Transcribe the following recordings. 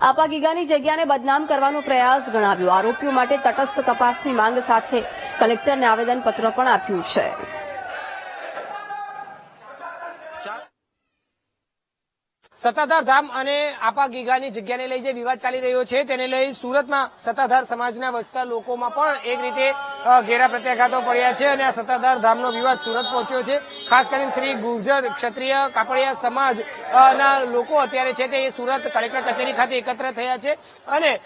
આપા ગીગાની જગ્યાને બદનામ કરવાનો પ્રયાસ ગણાવ્યો. આરોપીઓ માટે તટસ્થ તપાસની માંગ સાથે કલેક્ટરને આવેદનપત્ર પણ આપ્યું છે. સત્તાધાર ધામ અને આપા ગીગાની જગ્યાને લઈ જે વિવાદ ચાલી રહ્યો છે, તેને લઈ સુરતમાં સત્તાધાર સમાજના વસતા લોકોમાં પણ એક રીતે ઘેરા પ્રત્યાઘાતો પડ્યા છે અને આ સત્તાધાર ધામનો વિવાદ સુરત પહોંચ્યો છે. ખાસ કરીને શ્રી ગુર્જર ક્ષત્રિય કાપડિયા સમાજ ના, લોકો અત્યારે છે તે સુરત કલેક્ટર કચેરી ખાતે એકત્ર થયા છે અને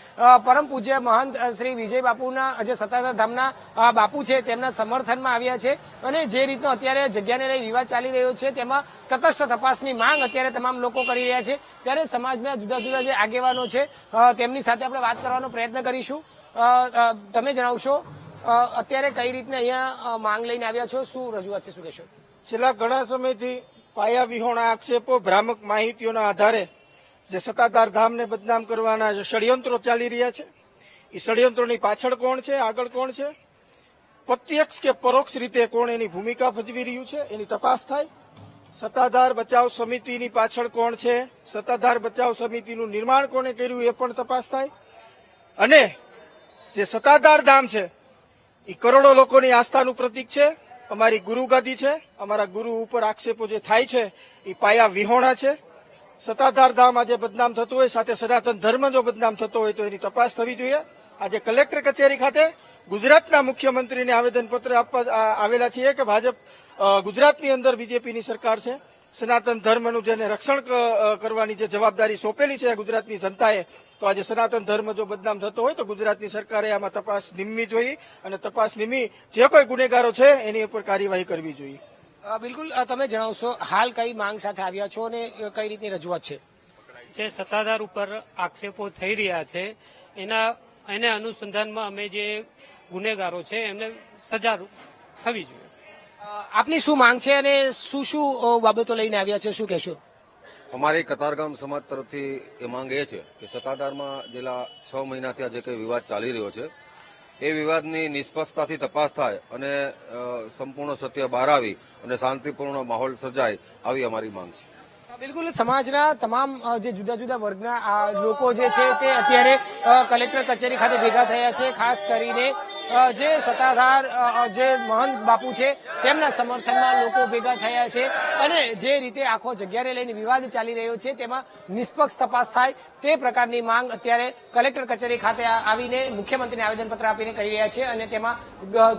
પરમ પૂજ્ય મહંત શ્રી વિજય બાપુના જે સત્તાધાર ધામના બાપુ છે તેમના સમર્થનમાં આવ્યા છે અને જે રીતનો અત્યારે જગ્યાને લઈ વિવાદ ચાલી રહ્યો છે તેમાં તટસ્થ તપાસની માંગ અત્યારે તમામ લોકો કરી રહ્યા છે. ત્યારે સમાજના જુદા જુદા જે આગેવાનો છે તેમની સાથે આપણે વાત કરવાનો પ્રયત્ન કરીશું. તમે જણાવશો અત્યારે કઈ રીતના અહીંયા માંગ લઈને આવ્યા છો? શું રજૂઆત છે? શું છેલ્લા ઘણા સમયથી પાયા વિહોણા આક્ષેપો, ભ્રામક માહિતીઓના આધારે જે સત્તાધાર ધામને બદનામ કરવાના જે ષડયંત્રો ચાલી રહ્યા છે એ ષડયંત્રોની પાછળ કોણ છે, આગળ કોણ છે? પ્રત્યક્ષ કે પરોક્ષ રીતે કોણ એની ભૂમિકા ભજવી રહ્યું છે, એની તપાસ થાય. સત્તાધાર બચાવ સમિતિની પાછળ કોણ છે, સત્તાધાર બચાવ સમિતિનું નિર્માણ કોણે કર્યું એ પણ તપાસ થાય. અને જે સત્તાધાર ધામ છે એ કરોડો લોકોની આસ્થાનું પ્રતીક છે અમારી ગુરુ ગાદી છે, અમારા ગુરુ ઉપર આક્ષેપો જે થાય છે, એ પાયા વિહોણા છે. સત્તાધાર ધામ આજે બદનામ થતું હોય, સાથે સનાતન ધર્મ જો બદનામ થતો હોય તો એની તપાસ થવી જોઈએ. આજે કલેક્ટર કચેરી ખાતે ગુજરાતના મુખ્યમંત્રીને આવેદનપત્ર આપવા આવેલા છીએ કે ભાજપ ગુજરાતની અંદર બીજેપીની સરકાર છે. સનાતન ધર્મનું જેને રક્ષણ કરવાની જે જવાબદારી સોંપેલી છે ગુજરાતની જનતાએ તો આજે સનાતન ધર્મ જો બદનામ થતો હોય તો ગુજરાતની સરકારે આમાં તપાસ નિમવી જોઈએ અને તપાસ નિમી જે કોઈ ગુનેગારો છે એની ઉપર કાર્યવાહી કરવી જોઈએ. બિલકુલ તમે જણાવશો હાલ કઈ માંગ સાથે આવ્યા છો અને કઈ રીતની રજૂઆત છે? જે સત્તાધાર ઉપર આક્ષેપો થઈ રહ્યા છે એના એને અનુસંધાનમાં અમે જે ગુનેગારો છે એમને સજા થવી જોઈએ. આપની શું માંગ છે અને શું શું બાબતો લઈને આવ્યા છો? શું કહેશો? અમારી કતારગામ સમાજ તરફથી એ માંગ એ છે કે સત્તાધારમાં છેલ્લા છ મહિનાથી આ જે કંઈ વિવાદ ચાલી રહ્યો છે. એ વિવાદની નિષ્પક્ષતાથી તપાસ થાય અને સંપૂર્ણ સત્ય બહાર આવી અને શાંતિપૂર્ણ માહોલ સર્જાય આવી અમારી માંગ છે. બિલકુલ. સમાજના તમામ જે જુદા જુદા વર્ગના લોકો જે છે તે અત્યારે કલેક્ટર કચેરી ખાતે ભેગા થયા છે ખાસ કરીને જે સત્તાધાર જે મહંત બાપુ છે, તેમના સમર્થનમાં લોકો ભેગા થયા છે અને જે રીતે આખો જગ્યાને લઈને વિવાદ ચાલી રહ્યો છે, તેમાં નિષ્પક્ષ તપાસ થાય તે પ્રકારની માંગ અત્યારે કલેક્ટર કચેરી ખાતે આવીને મુખ્યમંત્રીને આવેદનપત્ર આપીને કરી રહ્યા છે અને તેમાં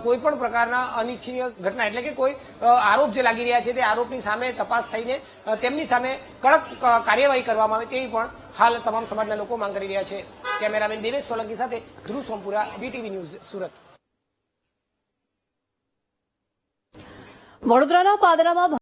કોઈ પણ પ્રકારના અનિચ્છનીય ઘટના એટલે કે કોઈ આરોપ જે લાગી રહ્યા છે તે આરોપની સામે તપાસ થઈને તેમની સામે કડક કાર્યવાહી કરવામાં આવે તેવી પણ હાલ તમામ સમાજના લોકો માંગ કરી રહ્યા છે. કેમેરામેન દેવેશ સોલંકી સાથે ધ્રુવ સોમપુરા બીટીવી ન્યૂઝ, સુરત. વડોદરાના પાદરામાં